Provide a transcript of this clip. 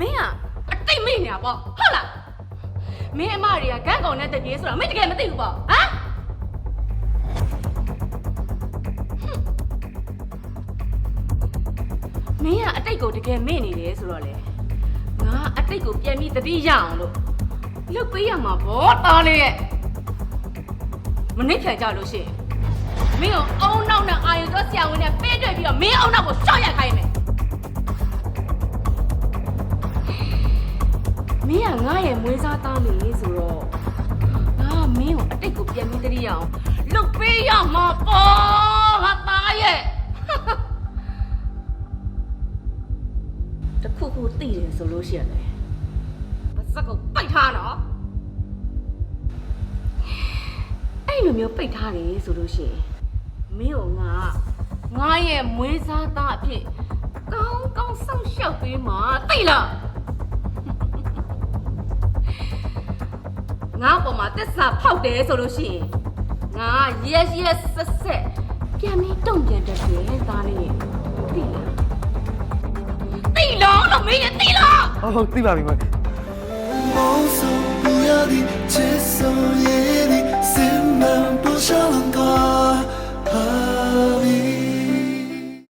မင်းကအတိတ်မိနေတာပေါ့ဟုတ်လားမင်းအမတွေကဂန်းကောင်နဲ့တပြေးဆိုတာမင်းတကယ်မသိဘူးပေါ့ဟမ်မင်းကအတိတ်ကိုတကယ်မေ့နေတယ်ဆိုတော့လေငါအတိတ်ကိုပြန်ပြီးတတိရအောင်လို့လုပ်ပေးရမှာပေါ့တားလေးရဲ့မနစ်ဖြန်ကြလို့ရှိရင်မင်းကိုအုံနောက်နဲ့အာယုသောဆရာဝန်နဲ့ပေးတွေ့ပြီးတော့မင်းအုံနောက်ကိုရှော့ရခိုင်း မယ်မင်းကငါရဲ့မွေးစားသားလေဆိုတော့ငါကမင်းကိုအတိတ်ကိုပြန်ပြီးတတိရအောင်လုတ်ပေးရမှာပေါ့ငါသားရဲ့တခုခုသိတယ်ဆိုလို့ရှိရင်လေပါစက်ကိုပိတ်ထားနော်အဲ့လိုမျိုးပိတ်ထားတယ်ဆိုလို့ရှိရင်မင်းကိုငါငါရဲ့မွေးစားသားအဖြစ်ကောင်းကောင်းစောင့်ရှောက်ပေးမှာသိလား ငါ့ပေါ်မှာတစ္ဆာဖောက်တယ်ဆိုလို့ရှိရင်ငါရက်ရက်ဆက်ဆက်ပြန်ပြီးတုံ့ပြန်တတ်တယ်သားလေးရဲ့သိလားသိလားလို့မင်းရဲ့သိလားဟုတ်သိပါပြီမမောဆို